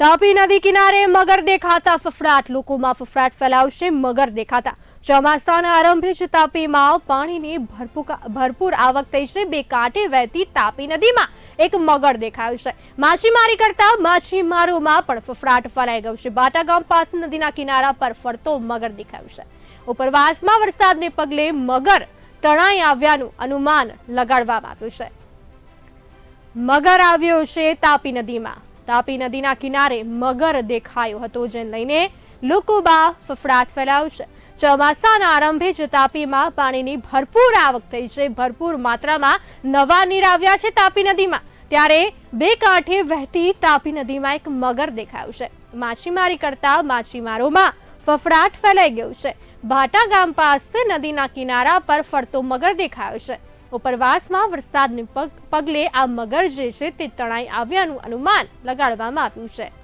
તાપી નદી કિનારે મગર દેખાતા ફફડાટ. લોકોમાં ફફડાટ ફેલાવશે મગર દેખાતા. ચોમાસાના આરંભે જ તાપીમાં પાણીની ભરપૂર આવક થઈ છે. બે કાંઠે વહેતી તાપી નદીમાં એક મગર દેખાયું છે. માછીમારી કરતા માછીમારોમાં પણ ફફડાટ ફેલાઈ ગયો છે. બાટા ગામ પાસે નદીના કિનારા પર ફરતો મગર દેખાયું છે. ઉપરવાસમાં વરસાદને પગલે મગર તણાઈ આવ્યાનું અનુમાન લગાડવામાં આવ્યું છે. મગર આવ્યો છે તાપી નદીમાં. તાપી નદીના કિનારે મગર દેખાયો હતો, જેને લઈને લોકોમાં ફફડાટ ફેલાયો છે ચોમાસાના આરંભે જ તાપીમાં પાણીની ભરપૂર આવક થઈ છે. ભરપૂર માત્રામાં નવા નીર આવ્યા છે તાપી નદીમાં. ત્યારે બે કાંઠે વહેતી તાપી નદીમાં એક મગર દેખાયું છે. માછીમારી કરતા માછીમારોમાં ફફડાટ ફેલાઈ ગયું છે. ભાટા ગામ પાસે નદીના કિનારા પર ફરતો મગર દેખાયો છે. ઉપરવાસમાં વરસાદને પગ- પગલે આ મગર જે છે તે તણાઈ આવ્યાનું અનુમાન લગાડવામાં આવ્યું છે.